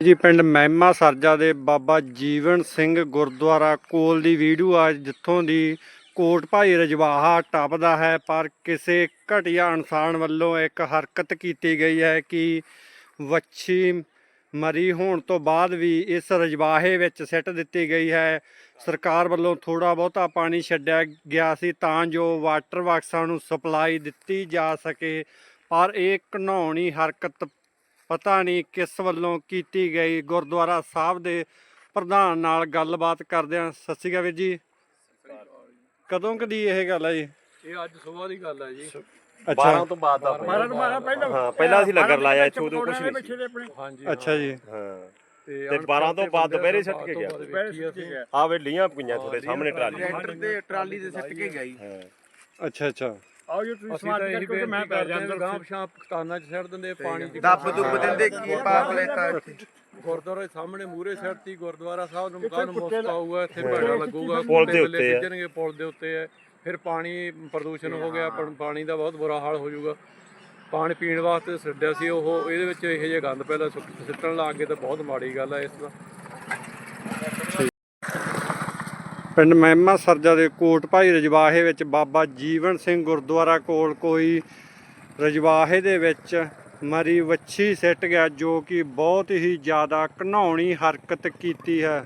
ਜੀ, ਪਿੰਡ ਮਹਿਮਾ ਸਰਜਾ ਦੇ ਬਾਬਾ ਜੀਵਨ ਸਿੰਘ ਗੁਰਦੁਆਰਾ ਕੋਲ ਦੀ ਵੀਡੀਓ ਆ, ਜਿੱਥੋਂ ਦੀ ਕੋਟ ਭਾਈ ਰਜਵਾਹਾ ਟੱਪਦਾ ਹੈ, ਪਰ ਕਿਸੇ ਘਟੀਆ ਇਨਸਾਨ ਵੱਲੋਂ ਇੱਕ ਹਰਕਤ ਕੀਤੀ ਗਈ ਹੈ ਕਿ ਵੱਛੀ ਮਰੀ ਹੋਣ ਤੋਂ ਬਾਅਦ ਵੀ ਇਸ ਰਜਵਾਹੇ ਵਿੱਚ ਸਿੱਟ ਦਿੱਤੀ ਗਈ ਹੈ। ਸਰਕਾਰ ਵੱਲੋਂ ਥੋੜਾ ਬਹੁਤਾ ਪਾਣੀ ਛੱਡਿਆ ਗਿਆ ਸੀ ਤਾਂ ਜੋ ਵਾਟਰ ਵਰਕਸਾਂ ਨੂੰ ਸਪਲਾਈ ਦਿੱਤੀ ਜਾ ਸਕੇ, ਪਰ ਇਹ ਘਿਨਾਉਣੀ ਹਰਕਤ ਪਤਾ ਨਹੀਂ ਕਿਸ ਵੱਲੋਂ ਕੀਤੀ ਗਈ। ਗੁਰਦੁਆਰਾ ਸਾਹਿਬ ਦੇ ਪ੍ਰਧਾਨ ਨਾਲ ਗੱਲਬਾਤ ਕਰਦਿਆਂ ਸਤਿ ਸ਼੍ਰੀ ਅਕਾਲ ਵੀਰ ਜੀ। ਕਦੋਂ ਕਦੀ ਇਹ ਗੱਲ ਹੈ ਜੀ? ਇਹ ਅੱਜ ਸਵੇਰ ਦੀ ਗੱਲ ਹੈ ਜੀ। 12 ਤੋਂ ਬਾਅਦ ਦਾ ਮਾਰਾ ਨੂੰ ਮਾਰਾ ਪਹਿਲਾਂ ਹਾਂ ਪਹਿਲਾਂ ਅਸੀਂ ਲੰਗਰ ਲਾਇਆ ਇੱਥੇ ਉਦੋਂ ਕੁਝ ਨਹੀਂ ਸੀ। ਅੱਛਾ ਜੀ। ਹਾਂ। ਤੇ ਤੇ 12 ਤੋਂ ਬਾਅਦ ਦੁਪਹਿਰੇ ਸਿੱਟ ਕੇ ਗਿਆ। ਗਿਆ। ਆ ਵੇ ਲੀਆਂ ਪਈਆਂ ਤੁਹਾਡੇ ਸਾਹਮਣੇ ਟਰਾਲੀ। ਟਰੈਕਟਰ ਤੇ ਟਰਾਲੀ ਦੇ ਸਿੱਟ ਕੇ ਗਈ ਹਾਂ। ਅੱਛਾ ਅੱਛਾ। ਆਓ ਜੀ ਤੁਸੀਂ ਇਹੀ ਕਰਕੇ ਮੈਂ ਪੈ ਜਾਂਦਾ ਗਾਂਵ ਸ਼ਾਂ ਪਾਕਿਸਤਾਨਾਂ 'ਚ ਸਿੱਟ ਦਿੰਦੇ ਪਾਣੀ 'ਚ ਦੱਬ ਦੁੱਬ ਦਿੰਦੇ ਕੀ ਪਾਪ ਲੈਤਾ ਗੁਰਦੁਆਰੇ ਸਾਹਮਣੇ ਮੂਰੇ ਸਿੱਟਤੀ ਗੁਰਦੁਆਰਾ ਸਾਹਿਬ ਨੂੰ ਮਕਾਨ ਮੁਫਤ ਆਊਗਾ ਇੱਥੇ ਭੈੜਾ ਲੱਗੂਗਾ ਪੁਲ ਦੇ ਉੱਤੇ ਹੈ। ਪੁਲ ਦੇ ਉੱਤੇ ਹੈ ਫਿਰ ਪਾਣੀ ਪ੍ਰਦੂਸ਼ਣ ਹੋ ਗਿਆ ਪਾਣੀ ਦਾ ਬਹੁਤ ਬੁਰਾ ਹਾਲ ਹੋ ਜਾਊਗਾ। ਪਾਣੀ ਪੀਣ ਵਾਸਤੇ ਛੱਡਿਆ ਸੀ ਉਹ ਇਹਦੇ ਵਿੱਚ ਇਹੋ ਜਿਹੇ ਗੰਦ ਪਹਿਲਾਂ ਸੁੱਟ- ਸਿੱਟਣ ਲੱਗ ਗਏ ਤਾਂ ਬਹੁਤ ਮਾੜੀ ਗੱਲ ਹੈ ਇਸ ਦਾ ਪਿੰਡ ਮਹਿਮਾ ਸਰਜਾ ਦੇ ਕੋਟ ਭਾਈ ਰਜਵਾਹੇ ਵਿੱਚ ਬਾਬਾ ਜੀਵਨ ਸਿੰਘ ਗੁਰਦੁਆਰਾ ਕੋਲ ਕੋਈ ਰਜਵਾਹੇ ਦੇ ਵਿੱਚ ਮਰੀ ਵੱਛੀ ਸਿੱਟ ਗਿਆ, ਜੋ ਕਿ ਬਹੁਤ ਹੀ ਜ਼ਿਆਦਾ ਘਿਨਾਉਣੀ ਹਰਕਤ ਕੀਤੀ ਹੈ।